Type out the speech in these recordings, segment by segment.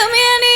to me anymore.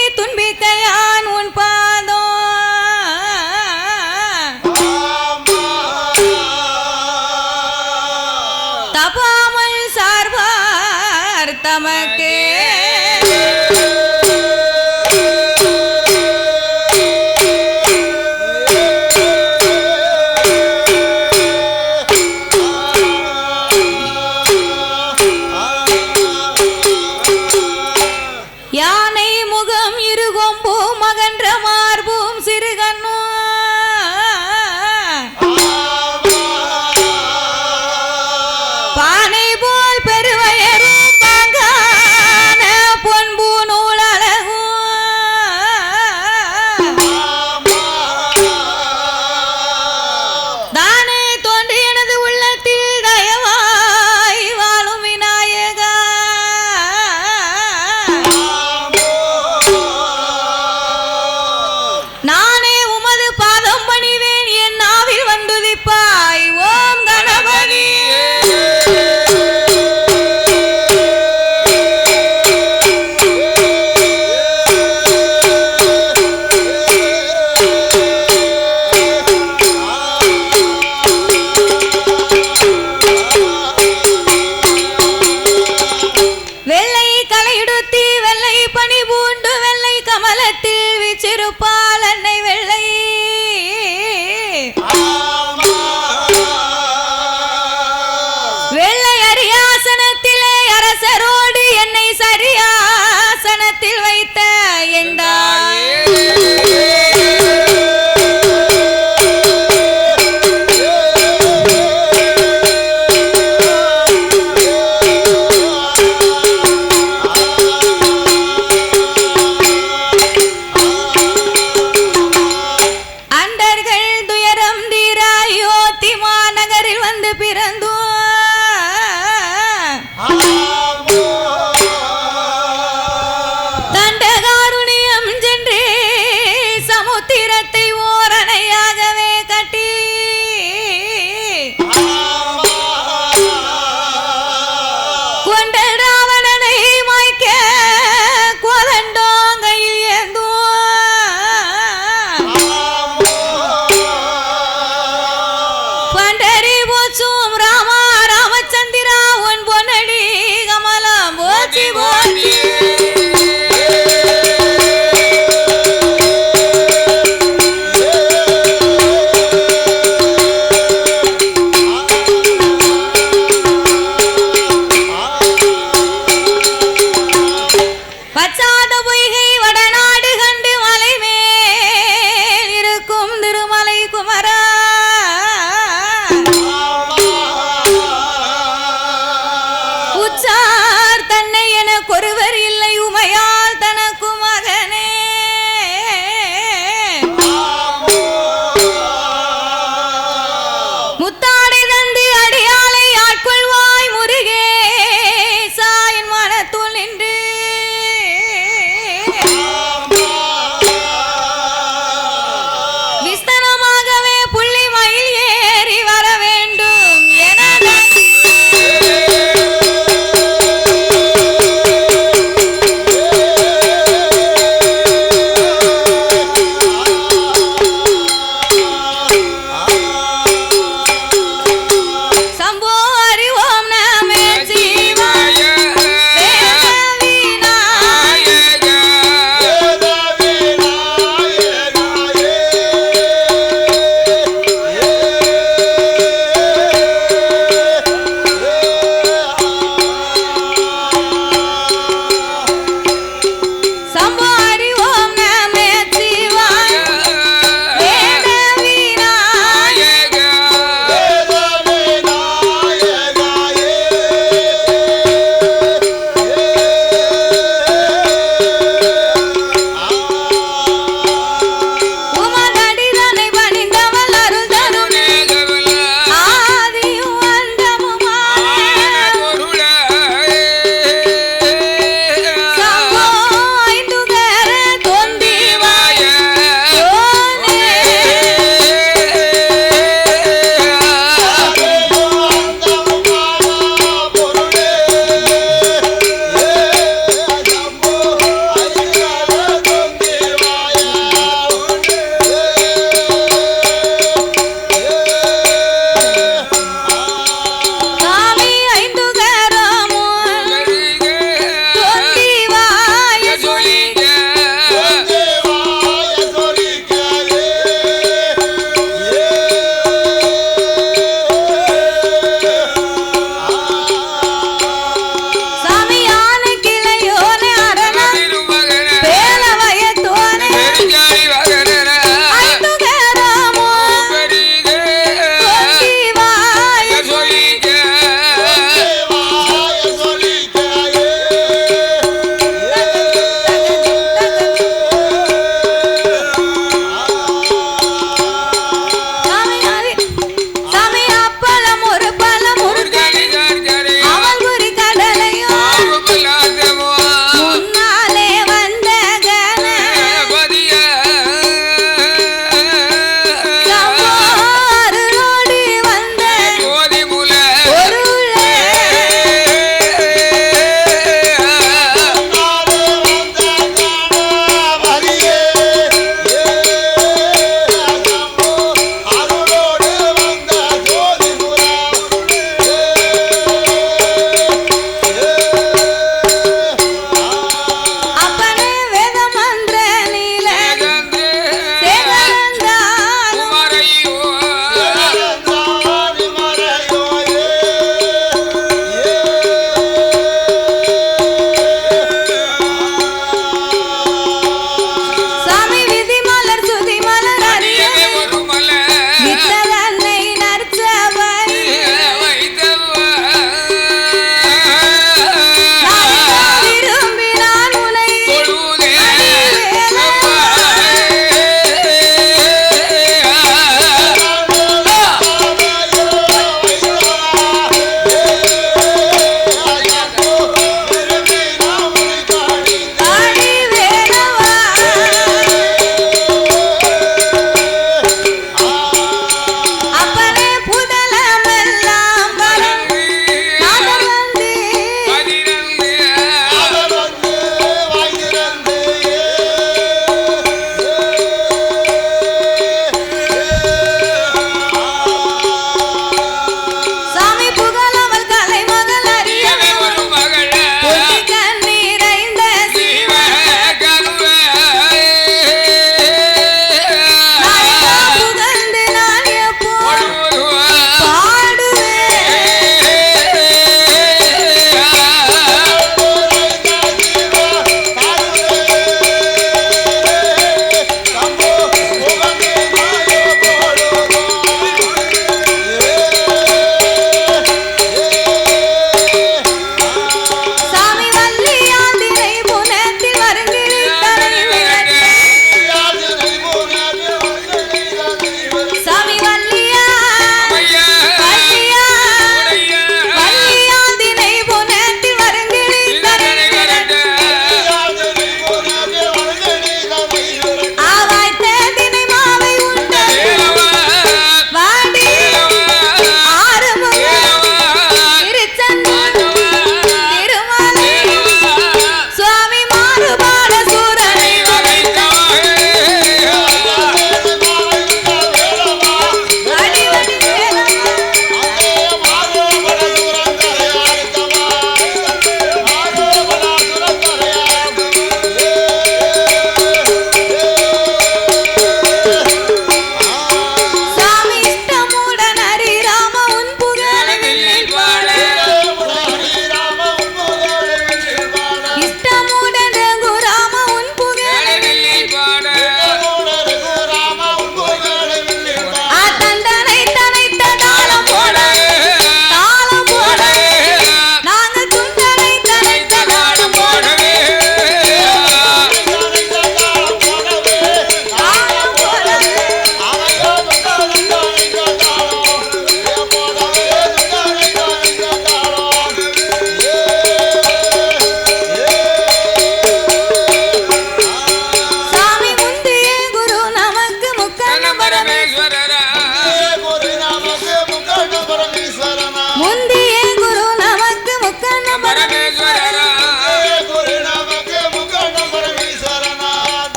கொள்வாய் முருகே.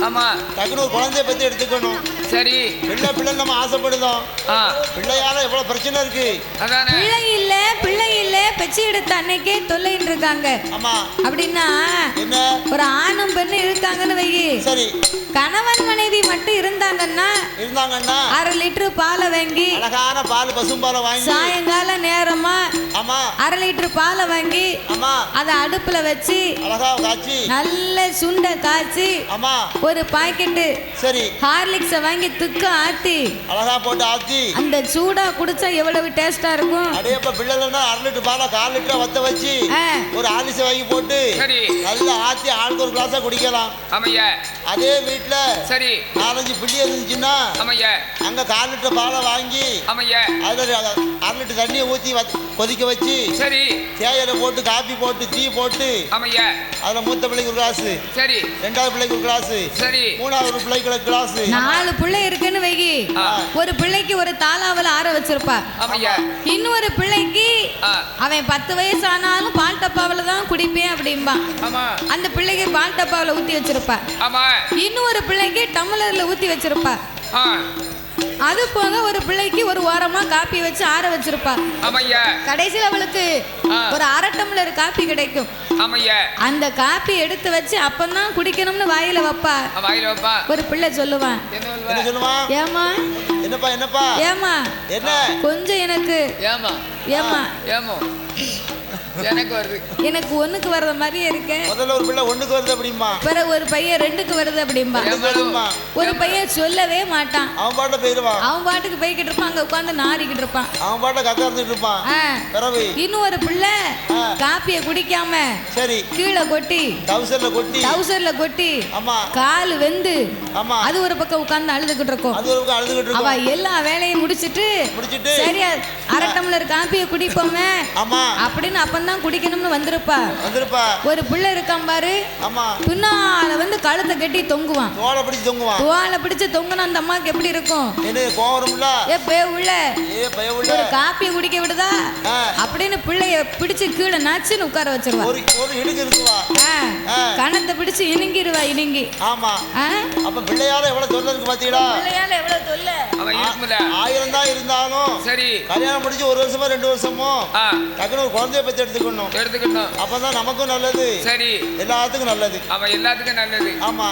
ஆமா. டக்குனு ஒரு குழந்தைய பத்தி எடுத்துக்கணும். சரி. பிள்ளை பிள்ளை நம்ம ஆசைப்படுதோம். ஆ. பிள்ளையால எவ்வளவு பிரச்சனை இருக்கு? அதானே. பிள்ளை இல்ல பிள்ளை இல்ல பெச்சு எடுத்த அன்னைக்கே தொல்லைன்னு இருக்காங்க. ஆமா. அப்படின்னா என்ன? ஒரு ஆணும் பெண்ணும் இருக்காங்கன்னு வையி. சரி. கணவன் மனைவி மட்டும் இருந்தாங்கன்னா இருந்தாங்கன்னா அரை லிட்டர் பாலை வாங்கி அழகான பால் பசும்பாலை வாங்கி சாயங்கால நேரமா ஆமா. அரை லிட்டர் பாலை வாங்கி ஆமா. அதை அடுப்புல வச்சு அழகா காய்ச்சி நல்ல சுண்டை காய்ச்சி ஆமா. ஒரு பாக்கெட்டு சரி. ஹார்லிக்ஸை வாங்கி துக்க ஆத்தி. அழகா போட்டு ஆத்தி. அந்த சூடா குடிச்சா எவ்வளவு டேஸ்டா இருக்கும்? அடையப்ப பிள்ளைலன்னா அரை லிட்டர் பாலை கால் லிட்டர் வத்த வச்சு ஒரு ஆலிசை வாங்கி போட்டு சரி. நல்லா ஆத்தி ஆளுக்கு ஒரு கிளாஸா குடிக்கலாம். ஆமையா. அதே வீட்டுல சரி. நாலஞ்சு பிள்ளை இருந்துச்சுன்னா அங்க கால் லிட்டர் பாலை வாங்கி அதுல அரை லிட்டர் தண்ணியை ஊத்தி கொதிக்க வச்சு சரி. தேயிலை போட்டு காப்பி போட்டு டீ போட்டு அதுல மூத்த பிள்ளைக்கு ஒரு கிளாஸ் சரி. ரெண்டாவது பிள்ளைக்கு ஒரு கிளாஸ் சரி. மூணாவது ஒரு பிள்ளைக்கு ஒரு கிளாஸ். நாலு பிள்ளை இருக்குன்னு வைகி. ஒரு பிள்ளைக்கு ஒரு தாளாவில் ஆற வச்சிருப்பா. ஆமையா இன்னொரு பிள்ளைக்கு அவன் பத்து வயசு ஆனாலும் பால் டப்பாவில் தான் குடிப்பேன் அப்படிம்பான் ஆமா. அந்த பிள்ளைக்கு பால் டப்பாவில் ஊற்றி வச்சிருப்பா. ஆமா. இன்னொரு பிள்ளைக்கு டம்ளரில் ஊற்றி வச்சிருப்பா. அது போக ஒரு பிள்ளைக்கு ஒரு ஓரமா காப்பி வச்சு ஆற வச்சிருப்பா. கடைசியில் அவளுக்கு. ஒரு அரை டம்ளர் காப்பி கிடைக்கும். அந்த காப்பி எடுத்து வச்சு அப்பந்தான் குடிக்கணும்னு வாயில வைப்பா. வாயில வைப்பா. ஒரு பிள்ளை? சொல்லுவான் ஏமா என்னப்பா என்னப்பா? ஏமா என்ன? கொஞ்சம் எனக்கு. ஏமா ஏமா ஏமோ எனக்கு வருது. எனக்கு ஒண்ணுக்கு வர்ற மாதிரியே இருக்க. முதல்ல ஒரு பிள்ளை ஒண்ணுக்கு வருது அப்படிமா பிறகு ஒரு பையன் ரெண்டுக்கு வருது அப்படிம்பா. ஒரு பையன் சொல்லவே மாட்டான். அவன் பாட்ட போயிருவான் அவன் பாட்டுக்கு போய்கிட்டு இருப்பான் அங்க உட்காந்து நாரிக்கிட்டு இருப்பான். அவன் பாட்ட கக்கா இருந்துட்டு இருப்பான். இன்னும் ஒரு பிள்ளை. காப்பியை குடிக்காம சரி. கீழே கொட்டி டவுசர்ல கொட்டி. டவுசர்ல கொட்டி ஆமா. கால் வெந்து ஆமா. அது ஒரு பக்கம் உட்கார்ந்து அழுதுகிட்டு இருக்கும். அது ஒரு பக்கம் அழுதுகிட்டு அவ இருக்கும் எல்லா வேலையும் முடிச்சிட்டு முடிச்சிட்டு. சரி அரை டம்ளர் காப்பியை குடிப்போமே. ஆமா. அப்படின்னு அப்பந்தான் குடிக்கணும்னு வந்திருப்பா. வந்திருப்பா. ஒரு பிள்ளை இருக்கான் பாரு. ஆமா. பின்னால வந்து கழுத்தை கட்டி தொங்குவான். தோலை பிடிச்சு தொங்குவான். துவால பிடிச்சு தொங்குனா அந்த அம்மாக்கு எப்படி இருக்கும்? என்ன கோவம் வரும்ல? ஏ பே உள்ள. ஏ பய உள்ள. ஒரு காப்பியை குடிக்க விடுதா. அப்படின்னு பிள்ளைய பிடிச்சு கீழே நச்சுன்னு உட்கார வச்சிருவா. ஒரு ஒரு இடுக்கு இருக்குவா. கணத்தை பிடிச்சு இணுங்கிருவா இணுங்கி. ஆமா? அப்ப பிள்ளையால எவ்வளவு சொல்றதுக்கு பாத்தீங்களா? பிள்ளையால எவ்வளவு தொல்லை? ஆயிரம் தான் இருந்தாலும் சரி. கல்யாணம் முடிச்சு ஒரு வருஷமோ ரெண்டு வருஷமோ ஆ. டக்குனு ஒரு குழந்தைய பத்தி எடுத்துக்கணும். எடுத்துக்கணும். அப்பதான் நமக்கும் நல்லது. சரி. எல்லாத்துக்கும் நல்லது. அவன் எல்லாத்துக்கும் நல்லது. ஆமா.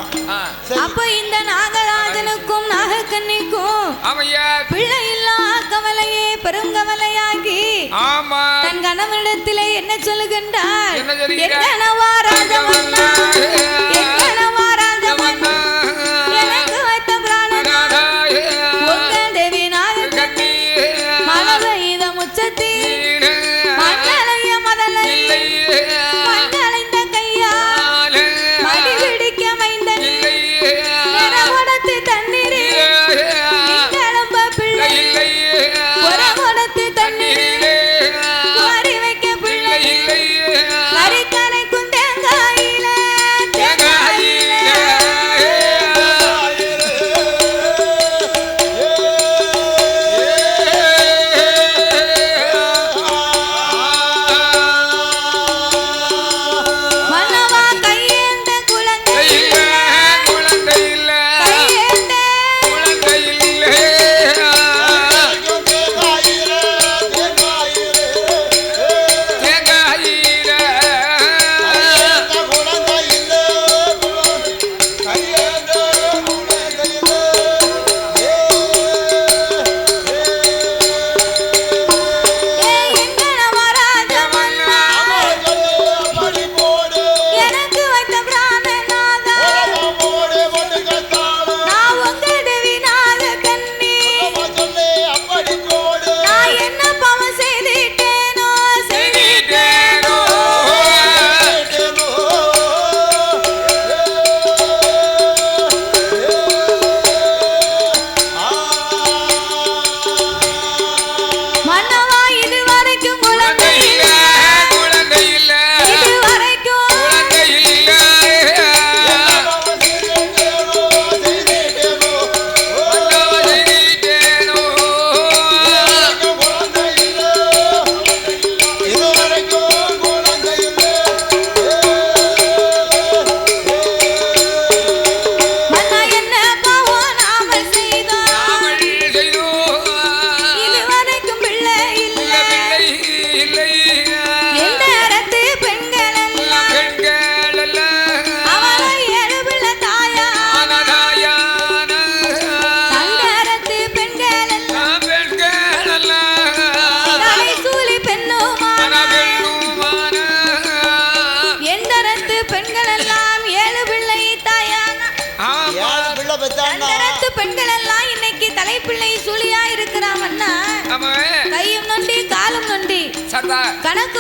அப்ப இந்த நாகராஜனுக்கும் நாகக்கண்ணிக்கும் ஆமையா பிள்ளை இல்லா கவலையே பெருங்கவலையாகி ஆமா. தன் கணவனிடத்திலே என்ன சொல்லுகின்றார்? என்ன ராஜமன்னா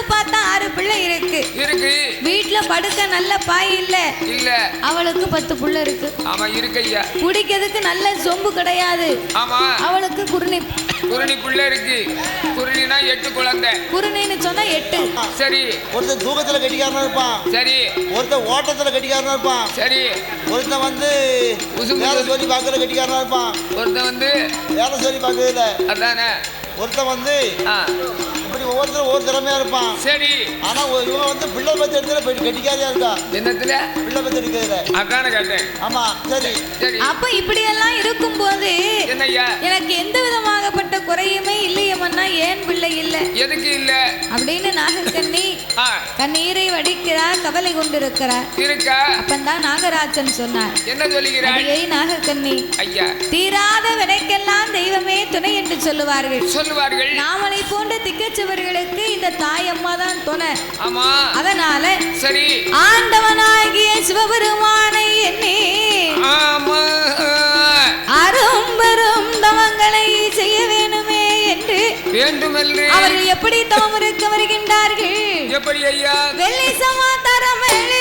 பார்த்தா ஆறு பிள்ளை இருக்கு. இருக்கு. வீட்டுல படுக்க நல்ல பாய் இல்ல. இல்ல. அவளுக்கு பத்து புள்ள இருக்கு. ஆமா இருக்கு ஐயா. குடிக்கிறதுக்கு நல்ல சொம்பு கிடையாது. ஆமா. அவளுக்கு குருணி. குருணி புள்ள இருக்கு. குருணினா எட்டு குழந்தை. குருணின்னு சொன்னா எட்டு. சரி. ஒருத்தன் தூக்கத்துல கட்டிக்காரனா இருப்பான். சரி. ஒருத்தன் ஓட்டத்துல கட்டிக்காரனா இருப்பான். சரி. ஒருத்தன் வந்து வேலை சொல்லி பார்க்கற கட்டிக்காரனா இருப்பான். ஒருத்தன் வந்து வேலை சொல்லி பார்க்கறதுல அதானே? ஒருத்தன் வந்து இப்படி ஒவ்வொருத்தரும் ஒவ்வொரு திறமையா இருப்பான். சரி. ஆனா இவன் வந்து பிள்ளை பத்து இடத்துல போயிட்டு கட்டிக்காரியா இருக்கா? என்னத்துல? பிள்ளை பத்து எடுக்கிறதுல. அதானே கேட்டேன். ஆமா சரி. சரி. அப்ப இப்படி எல்லாம் இருக்கும்போது என்னய்யா? எனக்கு எந்த விதமாகப்பட்ட குறையுமே இல்லையம்மன்னா ஏன் பிள்ளை இல்ல? எதுக்கு இல்ல? அப்படின்னு நாகக்கண்ணி கண்ணீரை வடிக்கிறார் கவலை கொண்டிருக்கிறார். இருக்கா? அப்பந்தான் நாகராஜன் சொன்னார். என்ன சொல்லுகிறாய்? அடியை நாகக்கண்ணி ஐயா. தீராத வினைக்கெல்லாம் தெய்வமே துணை என்று சொல்லுவார்கள். சொல்லுவார்கள். நாமளை போன்ற திக்கச்சவர்களுக்கு இந்த தாயம்மா தான் துணை. ஆமா. அதனால சரி. ஆண்டவனாகிய சிவபெருமானை எண்ணி ஆமா. அரும்பெரும் தவங்களை செய்ய வேணுமே என்று வேண்டுமென்று. அவர்கள் எப்படி தவம் இருக்க வருகின்றார்கள்? எப்படி ஐயா? வெள்ளி சமாதாரம் வெள்ளி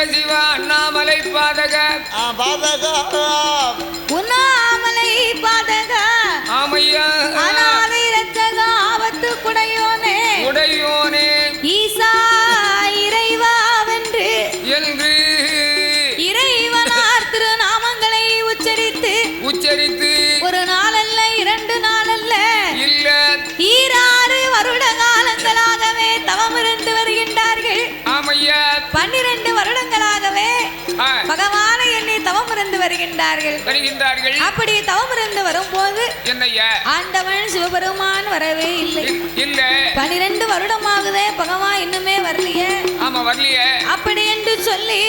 சிவசிவ அண்ணாமலை பாதக. பாதகா. உண்ணாமலை பாதக. வருகின்றார்கள். வருகின்றார்கள். அப்படி தவம் இருந்து வரும்போது என்னய்யா ஆண்டவன் சிவபெருமான் வரவே இல்லை. இல்ல பனிரெண்டு வருடமாகுதே பகவான் இன்னுமே வரலையே. ஆமா வரலையே. அப்படி என்று சொல்லி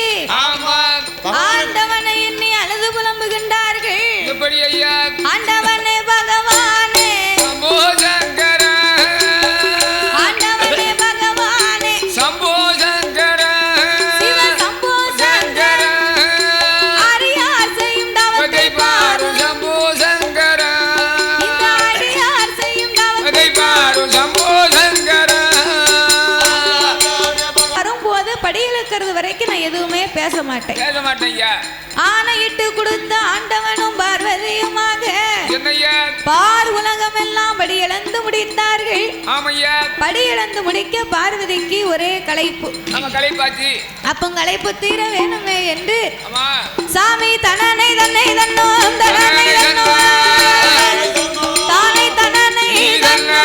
ஆமா. ஆண்டவனை எண்ணி அழுது புலம்புகின்றார்கள். எப்படி ஐயா? ஆண்டவனே பேச மாட்டேன் பேச ஆண்டவனும் பார்வதியுமாக பார் எல்லாம் படி இழந்து முடித்தார்கள் படி முடிக்க பார்வதிக்கு ஒரே களைப்பு. அப்போ களைப்பு தீர வேணுமே என்று சாமி தனனை தன்னை தன்னோ தானே தனனை தன்னோ.